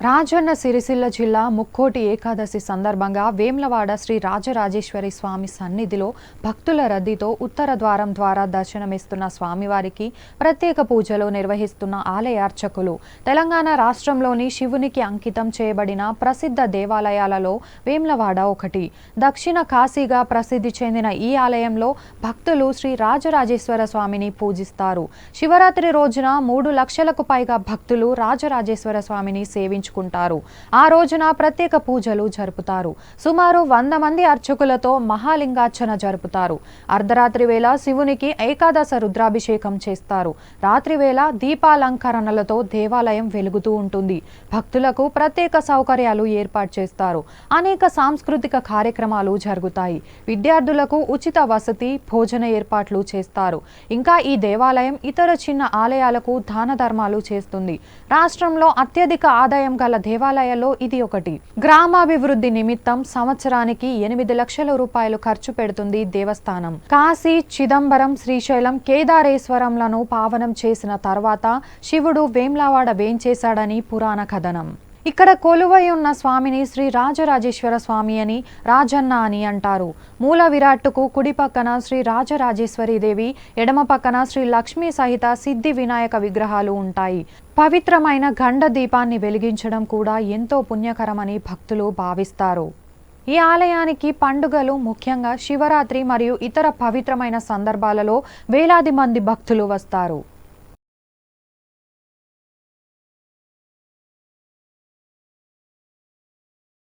రాజన్న సిరిసిల్ల జిల్లా ముక్కోటి ఏకాదశి సందర్భంగా వేమ్లవాడ శ్రీ రాజరాజేశ్వరి స్వామి సన్నిధిలో భక్తుల రద్దీతో ఉత్తర ద్వారం ద్వారా దర్శనమిస్తున్న స్వామివారికి ప్రత్యేక పూజలు నిర్వహిస్తున్న ఆలయ అర్చకులు తెలంగాణ రాష్ట్రంలోని శివునికి అంకితం చేయబడిన ప్రసిద్ధ దేవాలయాలలో వేమ్లవాడ ఒకటి. దక్షిణ కాశీగా ప్రసిద్ధి చెందిన ఈ ఆలయంలో భక్తులు శ్రీ రాజరాజేశ్వర స్వామిని పూజిస్తారు. శివరాత్రి రోజున మూడు లక్షలకు పైగా భక్తులు రాజరాజేశ్వర స్వామిని సేవించారు నిర్వహించుకుంటారు. ఆ రోజున ప్రత్యేక పూజలు జరుపుతారు. సుమారు వంద మంది అర్చకులతో మహాలింగార్చన జరుపుతారు. అర్ధరాత్రి వేళ శివునికి ఏకాదశ రుద్రాభిషేకం చేస్తారు. రాత్రి వేళ దీపాలంకరణలతో దేవాలయం వెలుగుతూ ఉంటుంది. భక్తులకు ప్రత్యేక సౌకర్యాలు ఏర్పాటు చేస్తారు. అనేక సాంస్కృతిక కార్యక్రమాలు జరుగుతాయి. విద్యార్థులకు ఉచిత వసతి భోజన ఏర్పాట్లు చేస్తారు. ఇంకా ఈ దేవాలయం ఇతర చిన్న ఆలయాలకు దాన ధర్మాలు చేస్తుంది. రాష్ట్రంలో అత్యధిక ఆదాయం గల దేవాలయాల్లో ఇది ఒకటి. గ్రామాభివృద్ధి నిమిత్తం సంవత్సరానికి ఎనిమిది లక్షల రూపాయలు ఖర్చు పెడుతుంది దేవస్థానం. కాశీ చిదంబరం శ్రీశైలం కేదారేశ్వరంలను పావనం చేసిన తర్వాత శివుడు వేమ్లావాడ వేంచేశాడని పురాణ కథనం. ఇక్కడ కొలువై ఉన్న స్వామిని శ్రీ రాజరాజేశ్వర స్వామి అని రాజన్న అని అంటారు. మూల విరాట్టుకు కుడి పక్కన శ్రీ రాజరాజేశ్వరి దేవి ఎడమ పక్కన శ్రీ లక్ష్మీ సహిత సిద్ధి వినాయక విగ్రహాలు ఉంటాయి. పవిత్రమైన గండ దీపాన్ని వెలిగించడం కూడా ఎంతో పుణ్యకరమని భక్తులు భావిస్తారు. ఈ ఆలయానికి పండుగలు ముఖ్యంగా శివరాత్రి మరియు ఇతర పవిత్రమైన సందర్భాలలో వేలాది మంది భక్తులు వస్తారు.